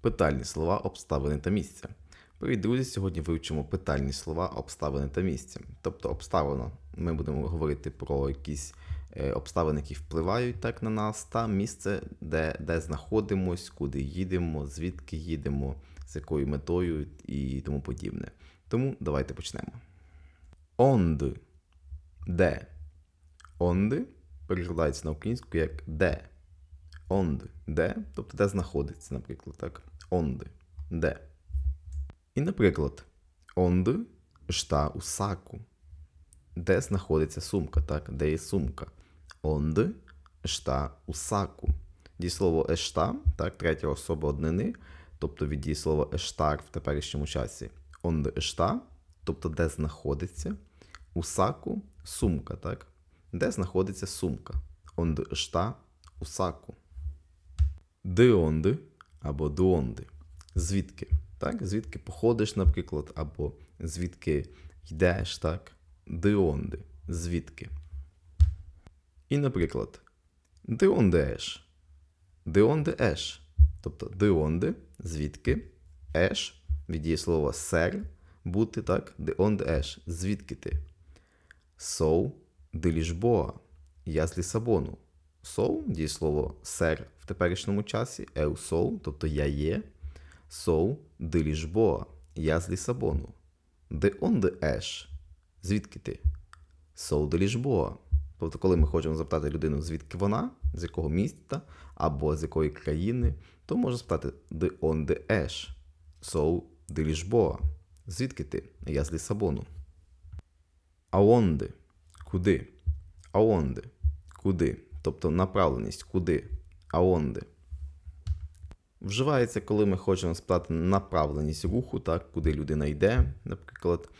Питальні слова, обставини та місця. Привіт, друзі! Сьогодні вивчимо питальні слова, обставини та місця. Тобто обставина, ми будемо говорити про якісь е, обставини, які впливають так на нас, та місце, де, де знаходимось, куди їдемо, звідки їдемо, з якою метою і тому подібне. Тому давайте почнемо. Онди. Де? Онди перекладається на українську як де. Онди. Де? Тобто де знаходиться, наприклад, так? Онди. Де. І, наприклад, онди шта у саку. Де знаходиться сумка, так? Де є сумка? Онди шта у саку. Дієслово ешта, так, третя особа однини, тобто від дієслова ештар в теперішньому часі. Онди ешта, тобто де знаходиться. У саку сумка, так? Де знаходиться сумка? Онди ешта у саку. Де онди або дуонди. Звідки? Так? Звідки походиш, наприклад, або звідки йдеш, так? Де онди. Звідки? І, наприклад, де онде еш? Де онде еш? Тобто деонде, звідки? Еш від дієслова сер бути, так? Де онде еш? Звідки ти? Соу де Лішбоа. Я з Лісабону. Соу дієслово сер в теперішньому часі, еу соу, тобто я є. Соу де Лішбоа. Я з Лісабону. Де онде еш? Звідки ти? Соу де Лішбоа. Тобто, коли ми хочемо запитати людину, звідки вона, з якого міста або з якої країни, то можна спитати де онде еш? Соу де Лішбоа. Звідки ти? Я з Лісабону. Аонде. Куди? Аонде. Куди? Тобто направленість куди? Аонде. Вживається, коли ми хочемо спитати направленість руху, так, куди людина йде, наприклад.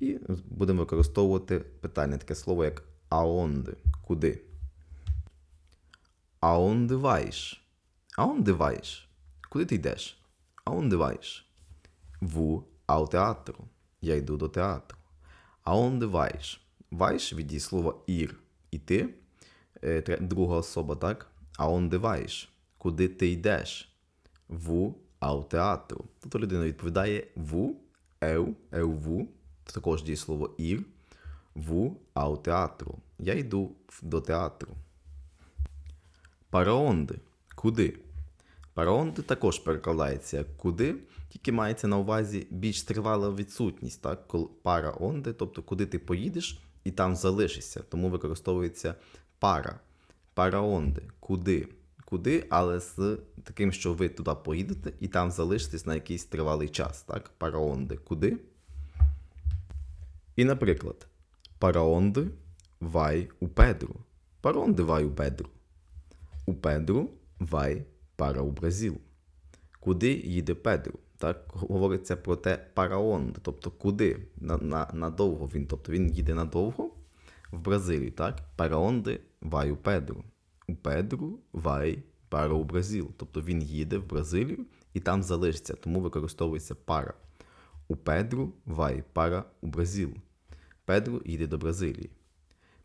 І будемо використовувати питання таке слово, як аонде. Куди? Аонде ваєш. Аонде ваєш. Куди ти йдеш? Аонде ваєш. В ау театру. Я йду до театру. Аонде ваєш. Ваєш від дії слова ір іти, друга особа, так? Аонде ваєш. Куди ти йдеш? В ау театру. Тобто людина відповідає в, еу, еу в, це також діє слово ір, в ау театру. Я йду до театру. Параонди. Куди? Параонди також перекладається куди, тільки мається на увазі більш тривала відсутність, так? Параонди, тобто куди ти поїдеш і там залишишся. Тому використовується пара. Параонди. Куди? Куди, але з таким, що ви туди поїдете і там залишитесь на якийсь тривалий час. Так? Параонди. Куди? І, наприклад, параонди вай у Педру. Параонди вай у Педру. У Педру вай пара у Бразил. Куди їде Педру? Так говориться про те параонди, тобто куди на, на, надовго він. Тобто він їде надовго в Бразилію, так? Параонди вай у Педру. У Педру вай пара у Бразил. Тобто він їде в Бразилію і там залишиться, тому використовується пара. У Педру вай пара у Бразил. Педру їде до Бразилії.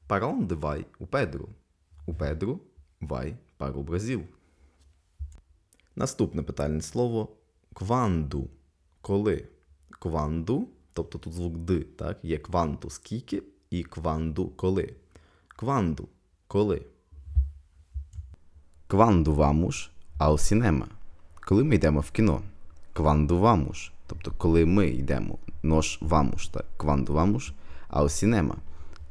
Параонди вай у Педру. У Педру вай пара у Бразил. Наступне питальне слово кванду. Коли? Кванду, тобто тут звук д, так? Є кванту скільки і кванду коли. Кванду коли. Кванду вамуш ал сінема. Коли ми йдемо в кіно. Кванду вамуш. Тобто, коли ми йдемо. Нош вамуш, так? Кванду вамуш ал сінема.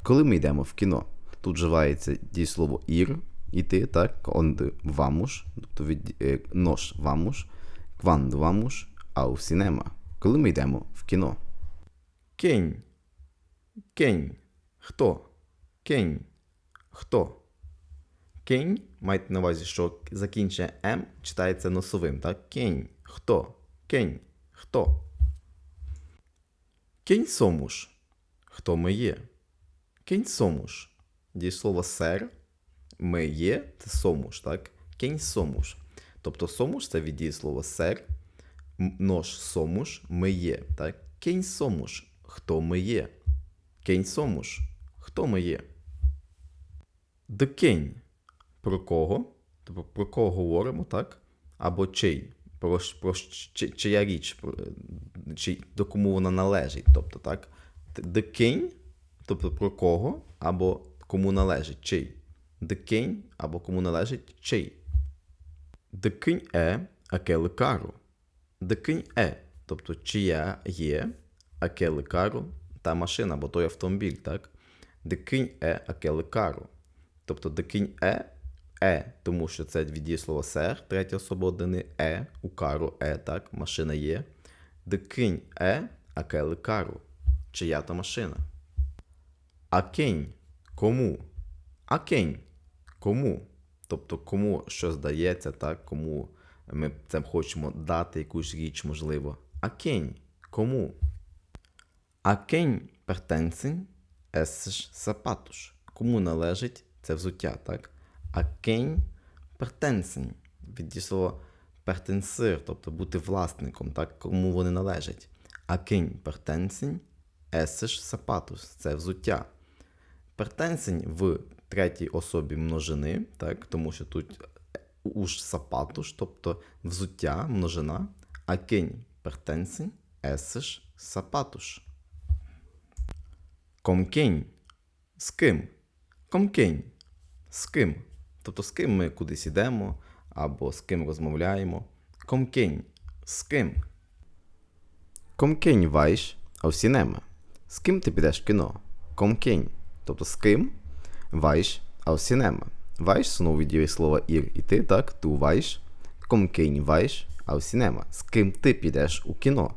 Коли ми йдемо в кіно. Тут вживається дієслово ір, іти, так? Онди вамуш, тобто від е, нош вамуш, кванду вамуш, ау сінема. Коли ми йдемо в кіно. Кінь. Кінь. Хто? Кінь. Хто? Кінь, маєте на увазі, що закінчення М читається носовим, так? Кінь. Хто? Кінь. Хто? Кінь сомуш. Хто ми є? Кінь сомуш. Дієслово сер. Ми є це сомуш, так? Кінь сомуш. Тобто сомуш це від дієслова сер. Нож сомуш. Ми є, так? Кінь сомуш. Хто ми є? Кінь сомуш. Хто ми є? Кінь. Про кого? Тобто про кого говоримо, так? Або чий? про, про чи, чия річ, про, е, чи, до кому вона належить. Тобто, так, the king, тобто про кого, або кому належить чий. The king, або кому належить чий. Quem é aquele carro? De quem é, тобто чия є carro, та машина, або той автомобіль, так? Quem é aquele? Тобто quem é, е, тому що це від дієслова ser, третя особа однини, е, у carro е, так, машина є. Quem é aquele? Чия та машина? А quem? Кому? А quem? Кому? Тобто кому що здається, так? кому ми це хочемо дати якусь річ, можливо. А quem? Кому? Quem pertencem esses sapatos? Кому належить це взуття, так? A quem pertencem? Від дієслова pertencer, тобто бути власником, так? Кому вони належать. A quem pertencem esses sapatos? Це взуття. Pertencem в третій особі множини, так? Тому що тут уж сапатуш, тобто взуття, множина. A quem pertencem esses sapatos? Quem? З ким? Quem? З ким? Тобто з ким ми кудись ідемо або з ким розмовляємо. Quem? З ким? Vais ao cinema? З ким ти підеш в кіно? Quem? Тобто з ким ao cinema? Vais знову від дієслова ір і ти, так? Com quem vais ao cinema? З ким ти підеш у кіно?